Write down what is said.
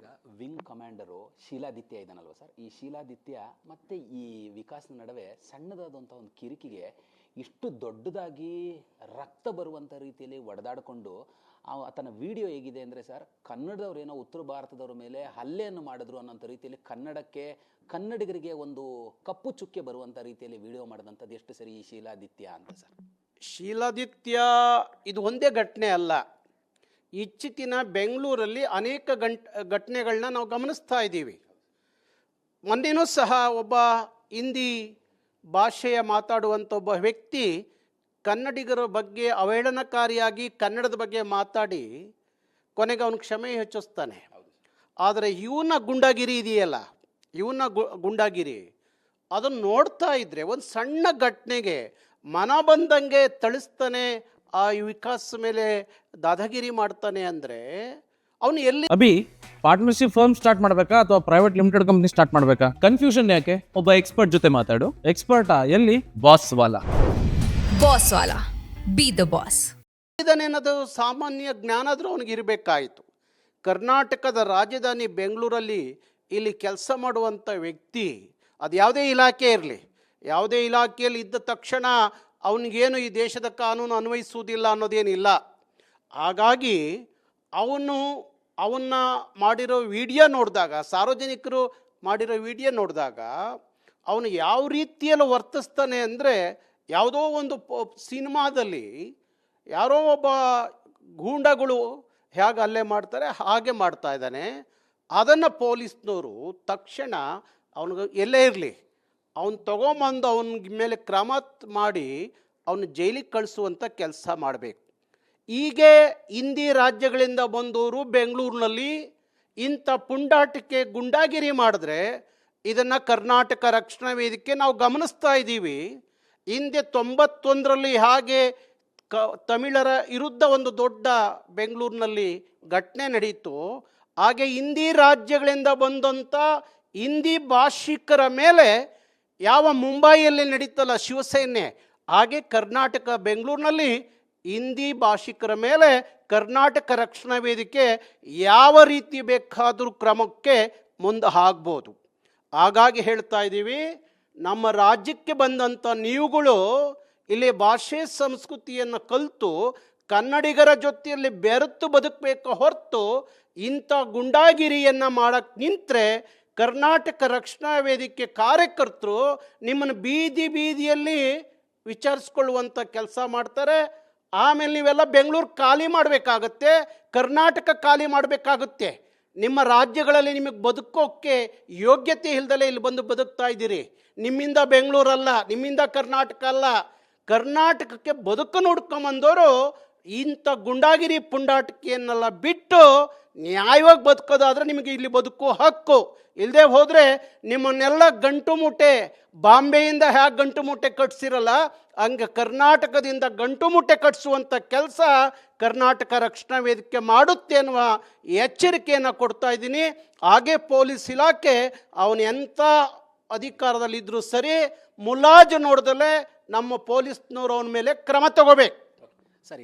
ಈಗ wing commander Shiladitya ಇದ್ದಾನಲ್ವ sir? ಈ ಶೀಲಾದಿತ್ಯ ಮತ್ತು ಈ ವಿಕಾಸ್ನ ನಡುವೆ ಸಣ್ಣದಾದಂಥ ಒಂದು ಕಿರಿಕಿಗೆ ಇಷ್ಟು ದೊಡ್ಡದಾಗಿ ರಕ್ತ ಬರುವಂಥ ರೀತಿಯಲ್ಲಿ ಒಡೆದಾಡಿಕೊಂಡು ಆತನ ವಿಡಿಯೋ ಹೇಗಿದೆ ಅಂದರೆ ಸರ್, ಕನ್ನಡದವ್ರು ಏನೋ ಉತ್ತರ ಭಾರತದವ್ರ ಮೇಲೆ ಹಲ್ಲೆಯನ್ನು ಮಾಡಿದ್ರು ಅನ್ನೋಂಥ ರೀತಿಯಲ್ಲಿ ಕನ್ನಡಕ್ಕೆ, ಕನ್ನಡಿಗರಿಗೆ ಒಂದು ಕಪ್ಪು ಚುಕ್ಕೆ ಬರುವಂಥ ರೀತಿಯಲ್ಲಿ ವಿಡಿಯೋ ಮಾಡಿದಂಥದ್ದು ಎಷ್ಟು ಸರಿ ಈ ಶೀಲಾದಿತ್ಯ ಅಂತ ಸರ್? ಶೀಲಾದಿತ್ಯ ಇದು ಒಂದೇ ಘಟನೆ ಅಲ್ಲ. ಇಚ್ಚಿತಿನ ಬೆಂಗಳೂರಲ್ಲಿ ಅನೇಕ ಗಂಟ್ ಘಟನೆಗಳನ್ನ ನಾವು ಗಮನಿಸ್ತಾ ಇದ್ದೀವಿ. ಮೊನ್ನೆನೂ ಸಹ ಒಬ್ಬ ಹಿಂದಿ ಭಾಷೆಯ ಮಾತಾಡುವಂಥ ಒಬ್ಬ ವ್ಯಕ್ತಿ ಕನ್ನಡಿಗರ ಬಗ್ಗೆ ಅವಹೇಳನಕಾರಿಯಾಗಿ ಕನ್ನಡದ ಬಗ್ಗೆ ಮಾತಾಡಿ ಕೊನೆಗೆ ಅವನು ಕ್ಷಮೆ ಹೆಚ್ಚಿಸ್ತಾನೆ. ಆದರೆ ಇವನ ಗುಂಡಾಗಿರಿ ಇದೆಯಲ್ಲ, ಇವನ ಗುಂಡಾಗಿರಿ, ಅದನ್ನು ನೋಡ್ತಾ ಇದ್ದರೆ ಒಂದು ಸಣ್ಣ ಘಟನೆಗೆ ಮನ ಬಂದಂಗೆ ತಳಿಸ್ತಾನೆ ಆ ವಿಕಾಸ್ ಮೇಲೆ ದಾದಾಗಿರಿ ಮಾಡ್ತಾನೆ ಅಂದರೆ ಅವನು ಎಲ್ಲಿ ಅಭಿ ಪಾರ್ಟ್ನರ್ಶಿಪ್ ಫರ್ಮ್ ಸ್ಟಾರ್ಟ್ ಮಾಡ್ಬೇಕಾ ಅಥವಾ ಪ್ರೈವೇಟ್ ಲಿಮಿಟೆಡ್ ಕಂಪ್ನಿ ಸ್ಟಾರ್ಟ್ ಮಾಡ್ಬೇಕಾ? ಕನ್ಫ್ಯೂಷನ್ ಯಾಕೆ? ಒಬ್ಬ ಎಕ್ಸ್ಪರ್ಟ್ ಜೊತೆ ಮಾತಾಡು. ಎಕ್ಸ್ಪರ್ಟಾ ಎಲ್ಲಿ? Boss wala. Boss wala. Be the boss ಇದನ್ನೇನದು? ಸಾಮಾನ್ಯ ಜ್ಞಾನ ಆದರೂ ಅವನಿಗೆ ಇರಬೇಕಾಯಿತು. ಕರ್ನಾಟಕದ ರಾಜಧಾನಿ ಬೆಂಗಳೂರಲ್ಲಿ ಇಲ್ಲಿ ಕೆಲಸ ಮಾಡುವಂಥ ವ್ಯಕ್ತಿ ಅದು ಯಾವುದೇ ಇಲಾಖೆ ಇರಲಿ ಯಾವುದೇ ಇಲಾಖೆಯಲ್ಲಿ ಇದ್ದ ತಕ್ಷಣ ಅವನಿಗೇನು ಈ ದೇಶದ ಕಾನೂನು ಅನ್ವಯಿಸುವುದಿಲ್ಲ ಅನ್ನೋದೇನಿಲ್ಲ. ಹಾಗಾಗಿ ಅವನು ಅವನ್ನ ಮಾಡಿರೋ ವಿಡಿಯೋ ನೋಡಿದಾಗ, ಸಾರ್ವಜನಿಕರು ಮಾಡಿರೋ ವಿಡಿಯೋ ನೋಡಿದಾಗ ಅವನು ಯಾವ ರೀತಿಯಲ್ಲಿ ವರ್ತಿಸ್ತಾನೆ ಅಂದರೆ ಯಾವುದೋ ಒಂದು ಸಿನಿಮಾದಲ್ಲಿ ಯಾರೋ ಒಬ್ಬ ಗೂಂಡಗಳು ಹೇಗೆ ಅಲ್ಲೇ ಮಾಡ್ತಾರೆ, ಹಾಗೆ ಮಾಡ್ತಾ ಇದ್ದಾನೆ. ಅದನ್ನು ಪೊಲೀಸ್ನವರು ತಕ್ಷಣ ಅವನಿಗೆ ಎಲ್ಲೇ ಇರಲಿ. ಅವನು ತಗೊಂಬಂದು ಅವನ ಮೇಲೆ ಕ್ರಮ ಮಾಡಿ ಅವನು ಜೈಲಿಗೆ ಕಳಿಸುವಂಥ ಕೆಲಸ ಮಾಡಬೇಕು. ಹೀಗೆ ಹಿಂದಿ ರಾಜ್ಯಗಳಿಂದ ಬಂದವರು ಬೆಂಗಳೂರಿನಲ್ಲಿ ಇಂಥ ಪುಂಡಾಟಕ್ಕೆ ಗುಂಡಾಗಿರಿ ಮಾಡಿದ್ರೆ ಇದನ್ನು ಕರ್ನಾಟಕ ರಕ್ಷಣಾ ವೇದಿಕೆ ನಾವು ಗಮನಿಸ್ತಾ ಇದ್ದೀವಿ. ಹಿಂದೆ ತೊಂಬತ್ತೊಂದರಲ್ಲಿ ಹಾಗೆ ಕ ತಮಿಳರ ವಿರುದ್ಧ ಒಂದು ದೊಡ್ಡ ಬೆಂಗಳೂರಿನಲ್ಲಿ ಘಟನೆ ನಡೆಯಿತು ಹಾಗೆ ಹಿಂದಿ ರಾಜ್ಯಗಳಿಂದ ಬಂದಂಥ ಹಿಂದಿ ಭಾಷಿಕರ ಮೇಲೆ ಯಾವ ಮುಂಬೈಯಲ್ಲಿ ನಡೀತಲ್ಲ ಶಿವಸೇನೆ, ಹಾಗೆ ಕರ್ನಾಟಕ ಬೆಂಗಳೂರಿನಲ್ಲಿ ಹಿಂದಿ ಭಾಷಿಕರ ಮೇಲೆ ಕರ್ನಾಟಕ ರಕ್ಷಣಾ ವೇದಿಕೆ ಯಾವ ರೀತಿ ಬೇಕಾದರೂ ಕ್ರಮಕ್ಕೆ ಮುಂದೆ ಆಗ್ಬೋದು. ಹಾಗಾಗಿ ಹೇಳ್ತಾ ಇದ್ದೀವಿ, ನಮ್ಮ ರಾಜ್ಯಕ್ಕೆ ಬಂದಂಥ ನೀವುಗಳು ಇಲ್ಲಿ ಭಾಷೆ ಸಂಸ್ಕೃತಿಯನ್ನು ಕಲಿತು ಕನ್ನಡಿಗರ ಜೊತೆಯಲ್ಲಿ ಬೆರೆತು ಬದುಕಬೇಕು ಹೊರತು ಇಂಥ ಗುಂಡಾಗಿರಿಯನ್ನು ಮಾಡಕ್ಕೆ ನಿಂತರೆ ಕರ್ನಾಟಕ ರಕ್ಷಣಾ ವೇದಿಕೆ ಕಾರ್ಯಕರ್ತರು ನಿಮ್ಮನ್ನು ಬೀದಿ ಬೀದಿಯಲ್ಲಿ ವಿಚಾರಿಸ್ಕೊಳ್ಳುವಂಥ ಕೆಲಸ ಮಾಡ್ತಾರೆ. ಆಮೇಲೆ ನೀವೆಲ್ಲ ಬೆಂಗಳೂರು ಖಾಲಿ ಮಾಡಬೇಕಾಗತ್ತೆ, ಕರ್ನಾಟಕ ಖಾಲಿ ಮಾಡಬೇಕಾಗುತ್ತೆ. ನಿಮ್ಮ ರಾಜ್ಯಗಳಲ್ಲಿ ನಿಮಗೆ ಬದುಕೋಕ್ಕೆ ಯೋಗ್ಯತೆ ಇಲ್ದಲೇ ಇಲ್ಲಿ ಬಂದು ಬದುಕ್ತಾ ಇದ್ದೀರಿ. ನಿಮ್ಮಿಂದ ಬೆಂಗಳೂರಲ್ಲ ನಿಮ್ಮಿಂದ ಕರ್ನಾಟಕ ಅಲ್ಲ. ಕರ್ನಾಟಕಕ್ಕೆ ಬದುಕನ್ನು ಹುಡ್ಕೊಂಬಂದವರು ಇಂಥ ಗುಂಡಾಗಿರಿ ಪುಂಡಾಟಿಕೆಯನ್ನೆಲ್ಲ ಬಿಟ್ಟು ನ್ಯಾಯವಾಗಿ ಬದುಕೋದಾದ್ರೆ ನಿಮಗೆ ಇಲ್ಲಿ ಬದುಕು ಹಕ್ಕು. ಇಲ್ಲದೆ ಹೋದರೆ ನಿಮ್ಮನ್ನೆಲ್ಲ ಗಂಟು ಮೂಟೆ, ಬಾಂಬೆಯಿಂದ ಹ್ಯಾಗೆ ಗಂಟು ಮೂಟೆ ಕಟ್ಸಿರಲ್ಲ, ಹಂಗೆ ಕರ್ನಾಟಕದಿಂದ ಗಂಟು ಮೂಟೆ ಕಟ್ಸುವಂಥ ಕೆಲಸ ಕರ್ನಾಟಕ ರಕ್ಷಣಾ ವೇದಿಕೆ ಮಾಡುತ್ತೆ ಅನ್ನುವ ಎಚ್ಚರಿಕೆಯನ್ನು ಕೊಡ್ತಾ ಇದ್ದೀನಿ. ಹಾಗೆ ಪೊಲೀಸ್ ಇಲಾಖೆ ಅವನು ಎಂಥ ಅಧಿಕಾರದಲ್ಲಿದ್ದರೂ ಸರಿ ಮುಲಾಜು ನೋಡ್ದಲೇ ನಮ್ಮ ಪೊಲೀಸ್ನವರು ಅವನ ಮೇಲೆ ಕ್ರಮ ತಗೋಬೇಕು. ಸರಿ.